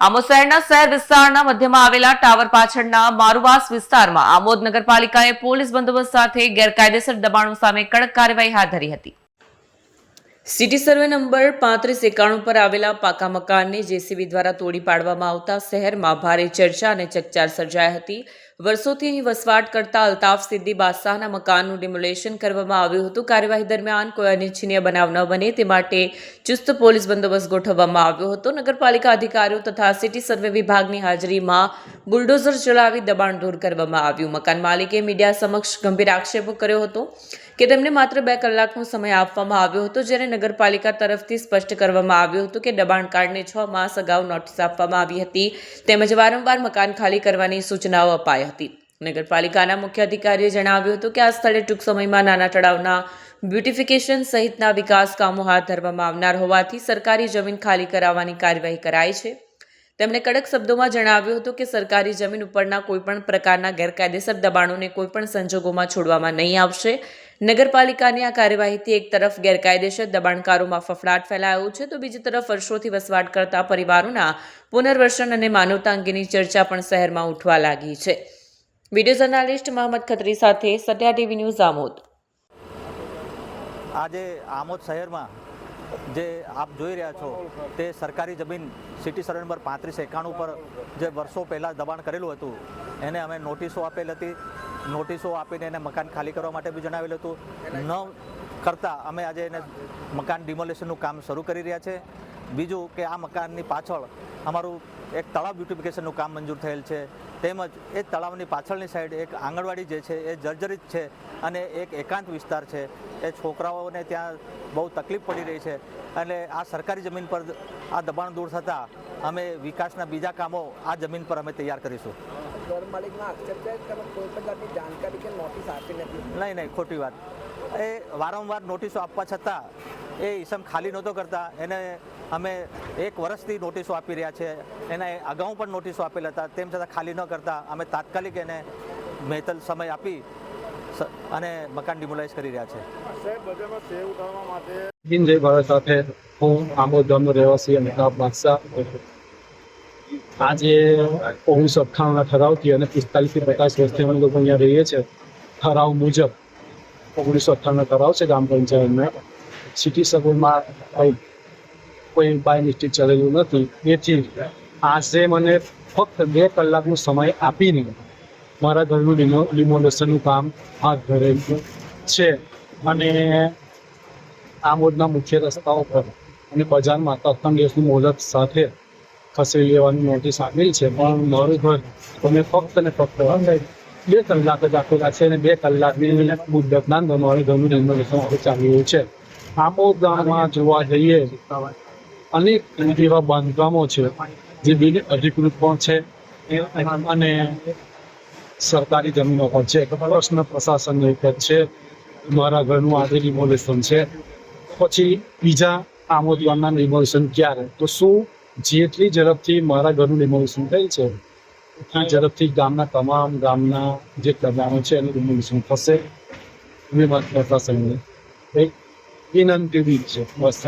આમોદ શહેરના શહેર વિસ્તારના મધ્યમાં આવેલા ટાવર પાછળના મારુવાસ વિસ્તારમાં આમોદ નગરપાલિકાએ પોલીસ બંદોબસ્ત સાથે ગેરકાયદેસર દબાણો સામે કડક કાર્યવાહી હાથ ધરી હતી. સિટી સર્વે નંબર પાંત્રીસ એકાણું પર આવેલા પાકા મકાનને જેસીબી દ્વારા તોડી પાડવામાં આવતા શહેરમાં ભારે ચર્ચા અને ચકચાર સર્જાઈ હતી. વર્ષોથી અહીં વસવાટ કરતા અલ્તાફ સિદ્દી બાદશાહના મકાનનું ડિમોલેશન કરવામાં આવ્યું હતું. કાર્યવાહી દરમિયાન કોઈ અનિચ્છનીય બનાવ ન બને તે માટે ચુસ્ત પોલીસ બંદોબસ્ત ગોઠવવામાં આવ્યો હતો. નગરપાલિકા અધિકારીઓ તથા સિટી સર્વે વિભાગની હાજરીમાં બુલડોઝર ચલાવી દબાણ દૂર કરવામાં આવ્યું. મકાન માલિકે મીડિયા સમક્ષ ગંભીર આક્ષેપો કર્યો હતો. કે તેમને માત્ર બે કલાકનો સમય આપવામાં આવ્યો હતો જ્યારે નગરપાલિકા તરફથી સ્પષ્ટ કરવામાં આવ્યું હતું કે દબાણકારને છ માસ અગાઉ નોટિસ આપવામાં આવી હતી, તેમજ વારંવાર મકાન ખાલી કરવાની સૂચનાઓ અપાઈ હતી. નગરપાલિકાના મુખ્ય અધિકારીએ જણાવ્યું હતું કે આ સ્થળે ટૂંક સમયમાં નાના તળાવના બ્યુટિફિકેશન સહિતના વિકાસ કામો હાથ ધરવામાં આવનાર હોવાથી સરકારી જમીન ખાલી કરાવવાની કાર્યવાહી કરાઈ છે. તેમણે કડક શબ્દોમાં જણાવ્યું હતું કે સરકારી જમીન ઉપરના કોઈપણ પ્રકારના ગેરકાયદેસર દબાણોને કોઈપણ સંજોગોમાં છોડવામાં નહીં આવશે. નગરપાલિકાની આ કાર્યવાહીથી એક તરફ ગેરકાયદેસર દબાણકારોમાં ફફડાટ ફેલાયો છે, તો બીજી તરફ વર્ષોથી વસવાટ કરતા પરિવારોના પુનર્વસન અને માનવતા અંગેની ચર્ચા પણ શહેરમાં ઉઠવા લાગી છે. વીડિયો જર્નાલિસ્ટ મહંમદ ખત્રી સાથે સત્યા ટીવી ન્યૂઝ આમોદ. આજે આમોદ શહેરમાં જે આપ જોઈ રહ્યા છો તે સરકારી જમીન સિટી સર્વે નંબર પાંત્રીસ એકાણું પર જે વર્ષો પહેલાં દબાણ કરેલું હતું, એને અમે નોટિસો આપેલ હતી. નોટિસો આપીને એને મકાન ખાલી કરવા માટે બી જણાવેલું હતું. ન કરતાં અમે આજે એને મકાન ડિમોલેશનનું કામ શરૂ કરી રહ્યા છે. બીજું કે આ મકાનની પાછળ અમારું એક તળાવ બ્યુટિફિકેશનનું કામ મંજૂર થયેલ છે. તેમજ એ તળાવની પાછળની સાઈડ એક આંગણવાડી જે છે એ જર્જરિત છે અને એક એકાંત વિસ્તાર છે. એ છોકરાઓને ત્યાં બહુ તકલીફ પડી રહી છે. એટલે આ સરકારી જમીન પર આ દબાણ દૂર થતાં અમે વિકાસના બીજા કામો આ જમીન પર અમે તૈયાર કરીશું. ઘર માલિકના આક્ષેપ છે તમે કોઈ પણ જાણકારી કે નોટિસ આપી નથી? નહીં નહીં ખોટી વાત. એ વારંવાર નોટિસો આપવા છતાં એ ઈસમ ખાલી નહોતો કરતા. એને અમે એક વર્ષથી નોટિસો આપી રહ્યા છે. એને અગાઉ પણ નોટિસો આપેલા હતા. તેમ છતાં ખાલી ન કરતા અમે તાત્કાલિક એને મહેતલ સમય આપી અને મકાન ડિમોલાઇઝ કરી રહ્યા છે. દિન જય ભારત સાથે હું આમોદ ગામનો રહેવાસી અમિતાભ બાદશાહ. આજે ઓગણીસો અઠ્ઠાણુંના ઠરાવથી અને પિસ્તાલીસથી પચાસ વર્ષથી અમે લોકો અહીંયા રહીએ છીએ. ઠરાવ મુજબ ઓગણીસો અઠ્ઠાણુંનો ઠરાવ છે ગ્રામ પંચાયતમાં સિટી સભ્યોમાં કંઈ બાય મિસ્ટેક ચડેલું નથી. એથી આશરે મને ફક્ત બે કલાકનો સમય આપીને મારા ઘરનું ડિમો ડિમોલેશનનું કામ હાથ ધરેલ છે. અને આમોદના મુખ્ય રસ્તાઓ પર અને બજારમાં તત્તમ દિવસની મુહૂર્ત સાથે ખસેડી લેવાની નોટિસ આપેલ છે. પણ મારું ઘર તમે ફક્ત ને ફક્ત બે કલાક જ આપેલા છે અને બે કલાકની મુદ્દતના મારું ઘરનું હવે ચાલી રહ્યું છે આમોદમાં જોવા જઈએ અનેક એવા બાંધકામો છે, જે બિન અધિકૃત પણ છે અને સરકારી જમીનો પણ છે. પ્રશ્ન પ્રશાસન એક જ છે, મારા ઘરનું આજે રિમોલેશન છે. પછી બીજા આમોદ ગામના રિમોલેશન ક્યારે? તો શું જેટલી ઝડપથી મારા ઘરનું રિમોલેશન થયેલ છે, એટલી ઝડપથી ગામના તમામ ગામના જે કલ્યાણો છે એનું રિમોલેશન થશે? એવી વાત પ્રશાસનને એક વિનંતી છે. બસ.